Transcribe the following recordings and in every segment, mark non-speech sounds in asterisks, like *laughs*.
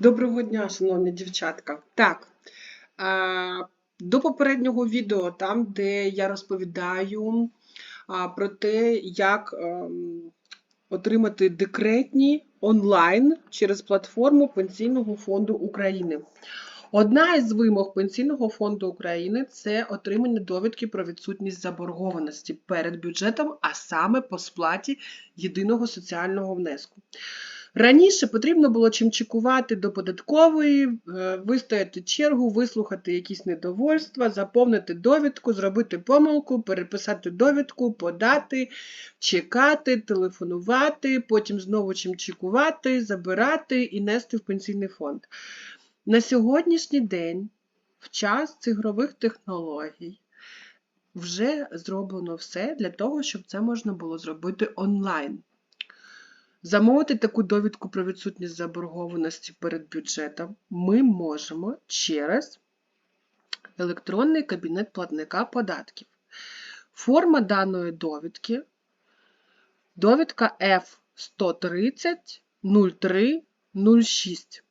Доброго дня, шановні дівчатка. Так, до попереднього відео, там, де я розповідаю про те, як ем, отримати декретні онлайн через платформу Пенсійного фонду України. Одна із вимог Пенсійного фонду України це отримання довідки про відсутність заборгованості перед бюджетом, а саме по сплаті єдиного соціального внеску. Раніше потрібно було чим чекувати до податкової, е, вистояти чергу, вислухати якісь недовольства, заповнити довідку, зробити помилку, переписати довідку, подати, чекати, телефонувати, потім знову чим чекувати, забирати і нести в пенсійний фонд. На сьогоднішній день, в час цифрових технологій, вже зроблено все для того, щоб це можна було зробити онлайн. Замовити таку довідку про відсутність заборгованості перед бюджетом ми можемо через електронний кабінет платника податків. Форма даної довідки довідка F130 03 06.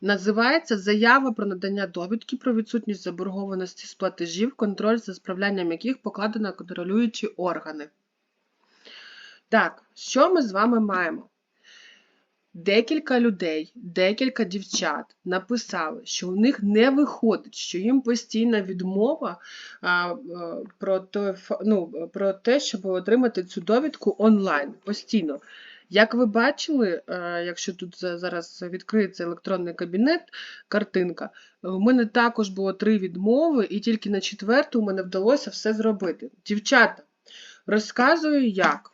Називається Заява про надання довідки про відсутність заборгованості з платежів, контроль за справлянням яких покладено контролюючі органи. Так, що ми з вами маємо? Декілька людей, декілька дівчат написали, що у них не виходить, що їм постійна відмова а, про, те, ну, про те, щоб отримати цю довідку онлайн. Постійно. Як ви бачили, якщо тут зараз відкриється електронний кабінет, картинка, у мене також було три відмови, і тільки на четверту мене вдалося все зробити. Дівчата, розказую як.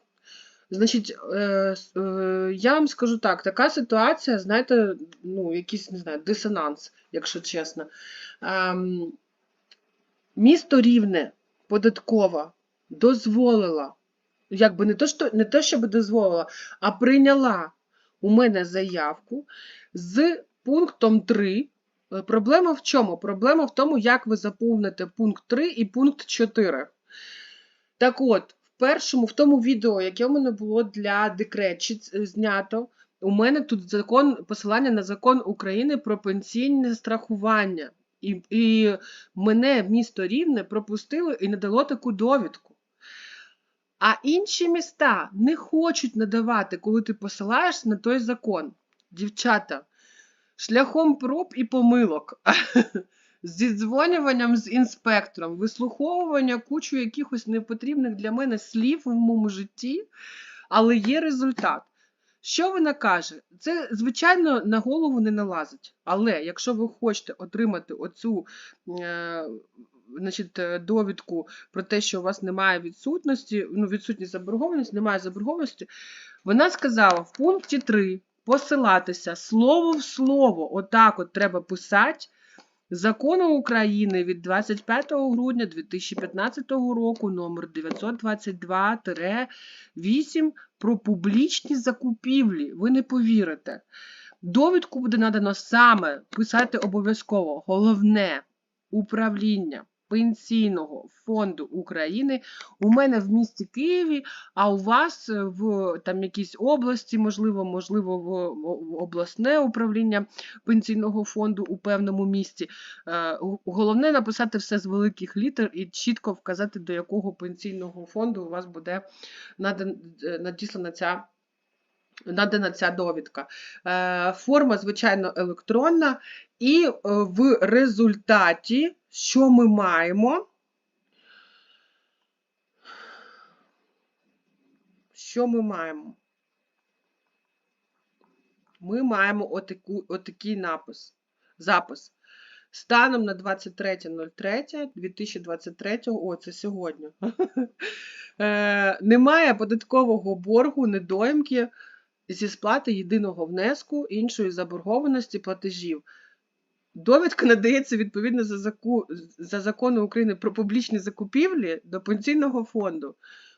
Значить, е, е, я вам скажу так, така ситуація, знаєте, ну, якийсь, не знаю, дисонанс, якщо чесно. Ем, місто Рівне податкова дозволила, якби не то, що, не те, щоб дозволила, а прийняла у мене заявку з пунктом 3. Проблема в чому? Проблема в тому, як ви заповните пункт 3 і пункт 4. Так от, першому, в тому відео, яке у мене було для декретчиць знято, у мене тут закон, посилання на закон України про пенсійне страхування. І і мене місто Рівне пропустило і не дало таку довідку. А інші міста не хочуть надавати, коли ти посилаєшся на той закон. Дівчата, шляхом проб і помилок. *laughs* зідзвонюванням з інспектором, вислуховування кучу якихось непотрібних для мене слів в моєму житті, але є результат. Що вона каже? Це, звичайно, на голову не налазить. Але якщо ви хочете отримати оцю е, значить, довідку про те, що у вас немає відсутності, ну, відсутність заборгованості, немає заборгованості, вона сказала в пункті 3 посилатися слово в слово, отак от треба писати Закону України від 25 грудня 2015 року номер 922-8 про публічні закупівлі. Ви не повірите. Довідку буде надано саме писати обов'язково головне управління Пенсійного фонду України у мене в місті Києві, а у вас в там якійсь області, можливо, можливо, в обласне управління пенсійного фонду у певному місті. Е, головне написати все з великих літер і чітко вказати, до якого пенсійного фонду у вас буде надіслана ця. Надана ця довідка. Е, форма, звичайно, електронна, і е, в результаті, що ми маємо? Що ми маємо? Ми маємо отаку, отакий напис, запис. Станом на 23.03.2023, о, це сьогодні, *laughs* е, немає податкового боргу, недоїмки зі сплати єдиного внеску іншої заборгованості платежів. Довідка надається відповідно за заку... за законом України про публічні закупівлі до пенсійного фонду.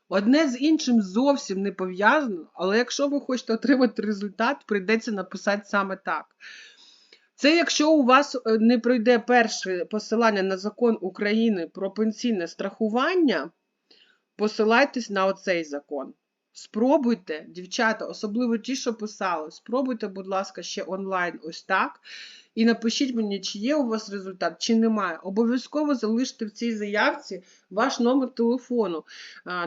Одне з іншим зовсім не пов'язано, але якщо ви хочете отримати результат, прийдеться написати саме так. Це якщо у вас е, не пройде перше посилання на закон України про пенсійне страхування, посилайтесь на оцей закон. Спробуйте, дівчата, особливо ті, що писали, спробуйте, будь ласка, ще онлайн ось так. І напишіть мені, чи є у вас результат, чи немає. Обов'язково залиште в цій заявці ваш номер телефону,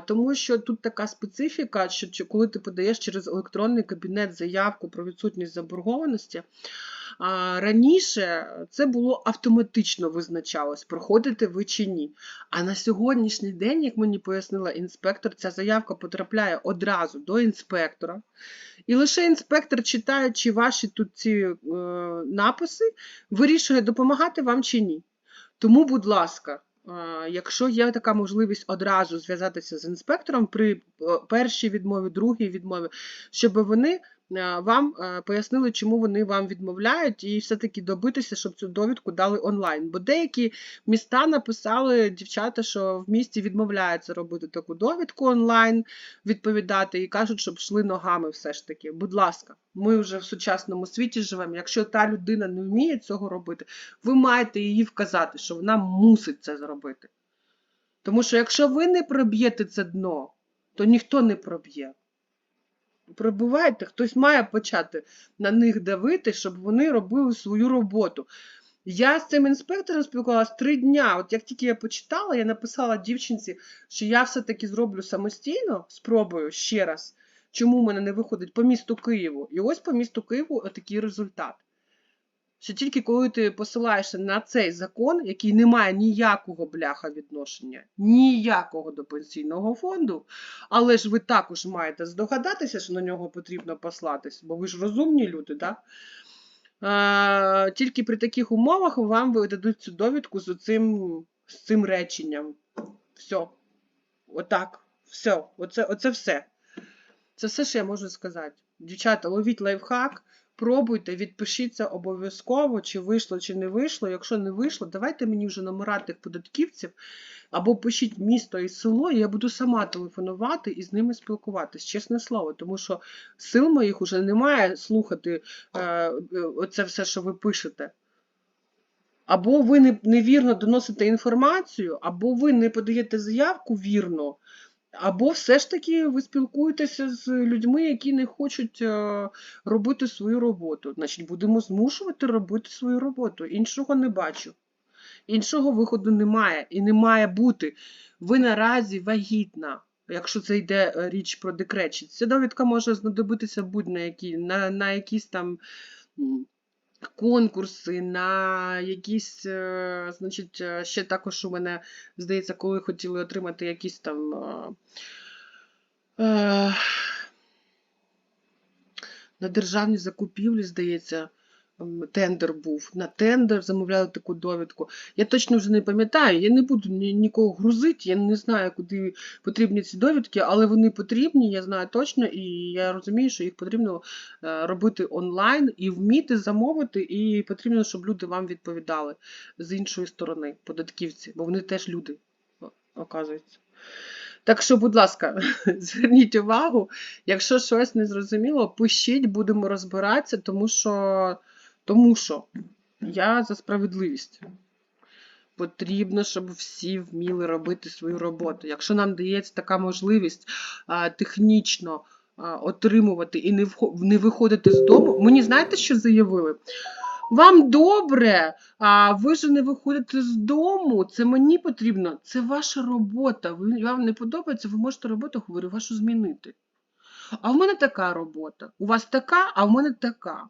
тому що тут така специфіка, що коли ти подаєш через електронний кабінет заявку про відсутність заборгованості, раніше це було автоматично визначалось, проходите ви чи ні. А на сьогоднішній день, як мені пояснила інспектор, ця заявка потрапляє одразу до інспектора. І лише інспектор, читаючи ваші тут ці е, написи, вирішує, допомагати вам чи ні. Тому, будь ласка, е, якщо є така можливість одразу зв'язатися з інспектором при е, першій відмові, другій відмові, щоб вони вам е, пояснили, чому вони вам відмовляють, і все-таки добитися, щоб цю довідку дали онлайн. Бо деякі міста написали дівчата, що в місті відмовляються робити таку довідку онлайн, відповідати і кажуть, щоб йшли ногами все ж таки. Будь ласка, ми вже в сучасному світі живемо. Якщо та людина не вміє цього робити, ви маєте її вказати, що вона мусить це зробити. Тому що якщо ви не проб'єте це дно, то ніхто не проб'є. Пробивайте, хтось має почати на них давити, щоб вони робили свою роботу. Я з цим інспектором спілкувалася три дня. От як тільки я почитала, я написала дівчинці, що я все-таки зроблю самостійно, спробую ще раз, чому в мене не виходить по місту Києву. І ось по місту Києву такий результат. Що тільки коли ти посилаєшся на цей закон, який не має ніякого бляха відношення, ніякого до пенсійного фонду, але ж ви також маєте здогадатися, що на нього потрібно послатись, бо ви ж розумні люди, так? А, тільки при таких умовах вам видадуть цю довідку з цим, з цим реченням. Все. Отак. Все. Оце, оце все. Це все, що я можу сказати. Дівчата, ловіть лайфхак, пробуйте, відпишіться обов'язково, чи вийшло, чи не вийшло. Якщо не вийшло, давайте мені вже номера тих податківців, або пишіть місто і село, і я буду сама телефонувати і з ними спілкуватись, чесне слово, тому що сил моїх уже немає слухати е, е, оце все, що ви пишете. Або ви невірно доносите інформацію, або ви не подаєте заявку вірно, або все ж таки ви спілкуєтеся з людьми, які не хочуть е, робити свою роботу. Значить, будемо змушувати робити свою роботу. Іншого не бачу. Іншого виходу немає і не має бути. Ви наразі вагітна. Якщо це йде е, річ про декрет, Чи ця довідка може знадобитися будь-на на, на якісь там конкурси, на якісь, е, значить, е, ще також у мене, здається, коли хотіли отримати якісь там. е, на державні закупівлі, здається, тендер був. На тендер замовляли таку довідку. Я точно вже не пам'ятаю, я не буду нікого грузити, я не знаю, куди потрібні ці довідки, але вони потрібні, я знаю точно, і я розумію, що їх потрібно е, робити онлайн і вміти замовити, і потрібно, щоб люди вам відповідали з іншої сторони, податківці, бо вони теж люди, оказується. Так що, будь ласка, *laughs* зверніть увагу, якщо щось не зрозуміло, пишіть, будемо розбиратися, тому що, тому що я за справедливість. Потрібно, щоб всі вміли робити свою роботу. Якщо нам дається така можливість а, технічно а, отримувати і не, не виходити з дому, мені знаєте, що заявили? Вам добре, а ви ж не виходите з дому. Це мені потрібно, це ваша робота. Ви, вам не подобається, ви можете роботу, говорю, вашу змінити. А в мене така робота. У вас така, а в мене така.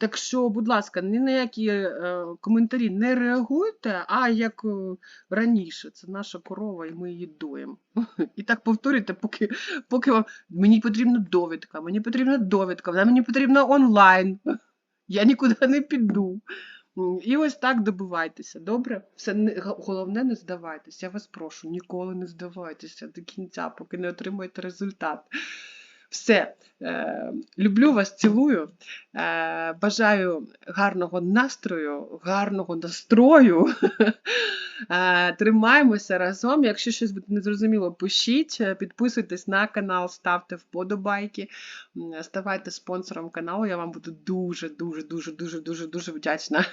Так що, будь ласка, ні на які е, коментарі не реагуйте, а як е, раніше, це наша корова, і ми її доїмо. *laughs* І так повторюйте, поки, поки вам мені потрібна довідка, мені потрібна довідка, вона мені потрібна онлайн. *laughs* Я нікуди не піду. І ось так добивайтеся. Добре? Все не- головне не здавайтеся. Я вас прошу, ніколи не здавайтеся до кінця, поки не отримаєте результат. Все. Е, люблю вас, цілую. Е, бажаю гарного настрою, гарного настрою. *laughs* Е, тримаємося разом. Якщо щось буде незрозуміло, пишіть, підписуйтесь на канал, ставте вподобайки, ставайте спонсором каналу. Я вам буду дуже, дуже, дуже, дуже, дуже, дуже вдячна.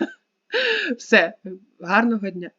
*laughs* Все, гарного дня.